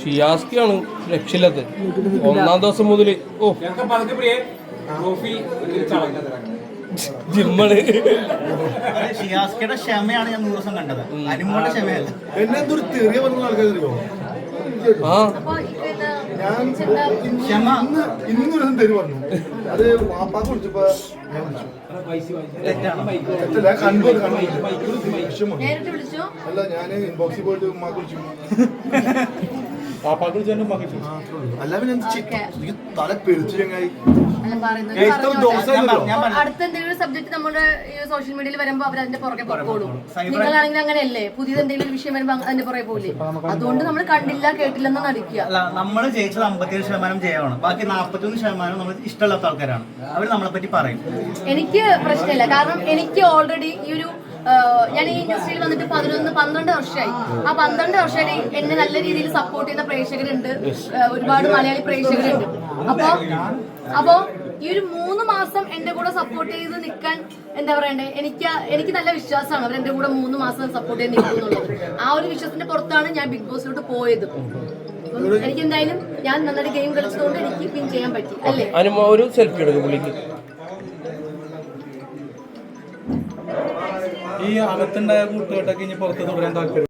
ഷിയാസ്കിയാണ് രക്ഷയില്ലാത്ത ഒന്നാം ദിവസം മുതൽ ഓ. ജിമ്മൾ ഷിയാസ്കിയുടെ ജിമ്മണ് ക്ഷമയാണ് ഞാൻ നൂറ് ദിവസം കണ്ടത്. അനുമോളുടെ ക്ഷമയല്ല. എന്നെ എന്തൊരു തെറിയ പറഞ്ഞ ആൾക്കാർ ഞാൻ ചെണ്ട- ക്ഷമ ഇന്ന് ഇന്നൊരു ദിവസം തെറി പറഞ്ഞു അത് വാപ്പാക്ക് വിളിച്ചപ്പോ ഞാൻ വിളിച്ചു. തെറ്റല്ല കണ്ടു കണ്ടു. അല്ല ഞാൻ ഇൻബോക്സിൽ പോയിട്ട് ഉമ്മാക്ക് വിളിച്ചു. ഉമ്മാക്ക് അല്ല പിന്നെ തല പെരിച്ചു ചങ്ങായി. അല്ല പറയുന്നത് ഞാൻ ഇത്ര പറഞ്ഞോട്ടെ. ദിവസം ഞാൻ പറഞ്ഞു, ഞാൻ അപ്പോൾ പറഞ്ഞു. അടുത്ത എന്തെങ്കിലും സബ്ജക്ട് നമ്മുടെ സോഷ്യൽ മീഡിയയിൽ വരുമ്പോൾ അവർ അതിന്റെ പുറകെ പൊക്കോളും നിങ്ങളാണെങ്കിൽ അങ്ങനെയല്ലേ? പുതിയത് എന്തെങ്കിലും വിഷയം വരുമ്പോൾ അതിന്റെ പുറകെ പോലെ അതുകൊണ്ട് നമ്മൾ കണ്ടില്ല കേട്ടില്ലെന്ന് നടിക്കുക അല്ല നമ്മൾ ജയിച്ചത് അമ്പത്തിയേഴ് ശതമാനം ജയമാണ് ബാക്കി നാൽപ്പത്തിയൊന്ന് ശതമാനം നമ്മൾ ഇഷ്ടമില്ലാത്ത ആൾക്കാരാണ്. അവർ നമ്മളെ പറ്റി പറയും. എനിക്ക് പ്രശ്നമില്ല. കാരണം എനിക്ക് ഓൾറെഡി ഞാൻ ഈ ഇൻഡസ്ട്രിയിൽ വന്നിട്ട് പതിനൊന്ന് പന്ത്രണ്ട് വർഷമായി. ആ പന്ത്രണ്ട് വർഷമായി എന്നെ നല്ല രീതിയിൽ സപ്പോർട്ട് ചെയ്യുന്ന പ്രേക്ഷകരുണ്ട്. ഒരുപാട് മലയാളി പ്രേക്ഷകരുണ്ട്. അപ്പോ അപ്പോ ഈ ഒരു മൂന്ന് മാസം എന്റെ കൂടെ സപ്പോർട്ട് ചെയ്ത് നിൽക്കാൻ എന്താ പറയണ്ടേ? എനിക്ക് എനിക്ക് നല്ല വിശ്വാസമാണ് അവർ എന്റെ കൂടെ മൂന്ന് മാസം സപ്പോർട്ട് ചെയ്ത് നിൽക്കുന്നുള്ളത് ആ ഒരു വിശ്വാസത്തിന്റെ പുറത്താണ് ഞാൻ ബിഗ് ബോസിലോട്ട് പോയത്. എനിക്ക് എന്തായാലും ഞാൻ നന്നായിട്ട് ഗെയിം കളിച്ചതുകൊണ്ട് എനിക്ക് പിൻ ചെയ്യാൻ പറ്റി അല്ലേ? ഒരു സെൽഫി എടുക്കും ഈ അകത്തുണ്ടായ കൂട്ടുകെട്ടൊക്കെ ഇനി പുറത്ത് തുടരാൻ താല്പര്യം